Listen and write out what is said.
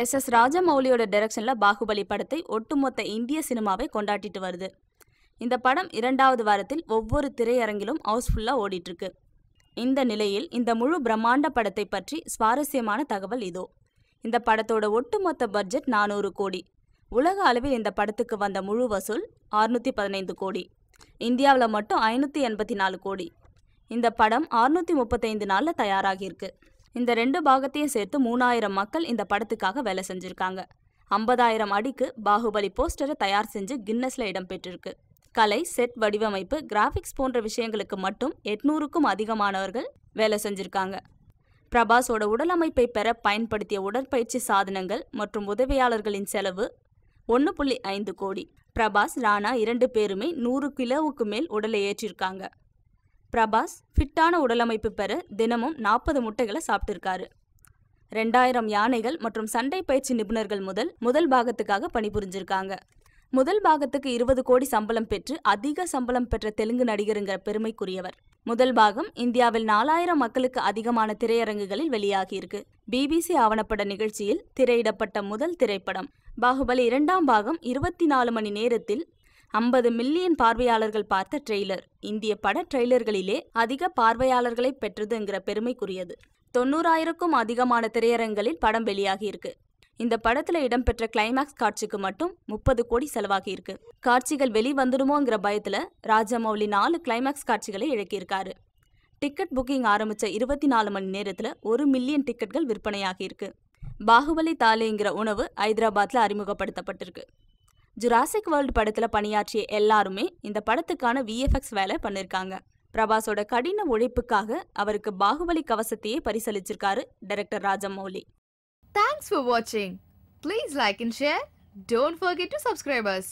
S S ராஜமௌலியோட டைரக்ஷனில் பாகுபலி படத்தை ஒட்டுமொத்த இந்திய சினிமாவை கொண்டாடிட்டு வருது. இந்த படம் இரண்டாவது வாரத்தில் ஒவ்வொரு திரையரங்கிலும் ஹவுஸ்ஃபுல்லாக ஓடிட்டுருக்கு. இந்த நிலையில் இந்த முழு பிரம்மாண்ட படத்தை பற்றி சுவாரஸ்யமான தகவல் இதோ. இந்த படத்தோட ஒட்டுமொத்த பட்ஜெட் நானூறு கோடி. உலக அளவில் இந்த படத்துக்கு வந்த முழு வசூல் அறுநூத்தி பதினைந்து கோடி. இந்தியாவில் மட்டும் ஐநூற்றி எண்பத்தி நாலு கோடி. இந்த படம் அறுநூத்தி முப்பத்தைந்து நாளில் தயாராகியிருக்கு. இந்த ரெண்டு பாகத்தையும் சேர்த்து மூணாயிரம் மக்கள் இந்த படத்துக்காக வேலை செஞ்சுருக்காங்க. ஐம்பதாயிரம் அடிக்கு பாகுபலி போஸ்டரை தயார் செஞ்சு கின்னஸ்ல இடம் பெற்றிருக்கு கலை செட் வடிவமைப்பு கிராஃபிக்ஸ் போன்ற விஷயங்களுக்கு மட்டும் எட்நூறுக்கும் அதிகமானவர்கள் வேலை செஞ்சிருக்காங்க. பிரபாஸோட உடலமைப்பை பெற பயன்படுத்திய உடற்பயிற்சி சாதனங்கள் மற்றும் உதவியாளர்களின் செலவு ஒன்று புள்ளி ஐந்து கோடி. பிரபாஸ் ராணா இரண்டு பேருமே நூறு கிலோவுக்கு மேல் உடலை ஏற்றிருக்காங்க. பிரபாஸ் ஃபிட்டான உடலமைப்பு பெற தினமும் நாற்பது முட்டைகளை சாப்பிட்டிருக்காரு. ரெண்டாயிரம் யானைகள் மற்றும் சண்டை பயிற்சி நிபுணர்கள் முதல் முதல் பாகத்துக்காக பணிபுரிஞ்சிருக்காங்க. முதல் பாகத்துக்கு இருபது கோடி சம்பளம் பெற்று அதிக சம்பளம் பெற்ற தெலுங்கு நடிகருங்கிற பெருமைக்குரியவர். முதல் பாகம் இந்தியாவில் நாலாயிரம் மக்களுக்கு அதிகமான திரையரங்குகளில் வெளியாகியிருக்கு. பிபிசி ஆவணப்பட நிகழ்ச்சியில் திரையிடப்பட்ட முதல் திரைப்படம். பாகுபலி இரண்டாம் பாகம் இருபத்தி நாலு மணி நேரத்தில் ஐம்பது மில்லியன் பார்வையாளர்கள் பார்த்த ட்ரெய்லர். இந்திய பட ட்ரெய்லர்களிலே அதிக பார்வையாளர்களை பெற்றதுங்கிற பெருமைக்குரியது. தொண்ணூறாயிரக்கும் அதிகமான திரையரங்களில் படம் வெளியாகியிருக்கு. இந்த படத்துல இடம்பெற்ற கிளைமாக்ஸ் காட்சிக்கு மட்டும் முப்பது கோடி செலவாகியிருக்கு. காட்சிகள் வெளி வந்துடுமோங்கிற பயத்துல ராஜமௌலி நாலு கிளைமாக்ஸ் காட்சிகளை இழக்கியிருக்காரு. டிக்கெட் புக்கிங் ஆரம்பிச்ச இருபத்தி நாலு மணி நேரத்துல ஒரு மில்லியன் டிக்கெட்கள் விற்பனையாகியிருக்கு. பாகுபலி தாலேங்கிற உணவு ஹைதராபாத்ல அறிமுகப்படுத்தப்பட்டிருக்கு. ஜுராசிக் வேர்ல்டு படத்தில் பணியாற்றிய எல்லாருமே இந்த படத்துக்கான விஎஃப்எக்ஸ் வேலை பண்ணியிருக்காங்க பிரபாஸோட கடின உழைப்புக்காக அவருக்கு பாகுபலி கவசத்தையே பரிசளிச்சிருக்காரு டைரக்டர் ராஜமௌலி. தேங்க்ஸ் ஃபார் வாட்சிங் please like and share don't forget to subscribe us.